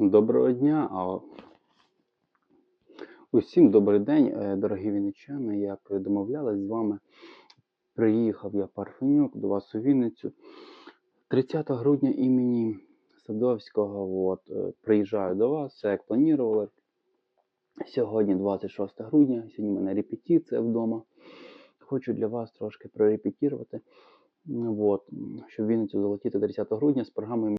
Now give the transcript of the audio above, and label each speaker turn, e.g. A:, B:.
A: Доброго дня. а Усім добрий день, е, дорогі вінничани. Як домовлялась з вами, приїхав я Парфенюк до вас у Вінницю. 30 грудня імені Садовського. От, е, приїжджаю до вас, все як планували. Сьогодні 26 грудня, сьогодні в мене репетиція вдома. Хочу для вас трошки прорепетірувати. От, щоб Вінницю залетіти 30 грудня з програмою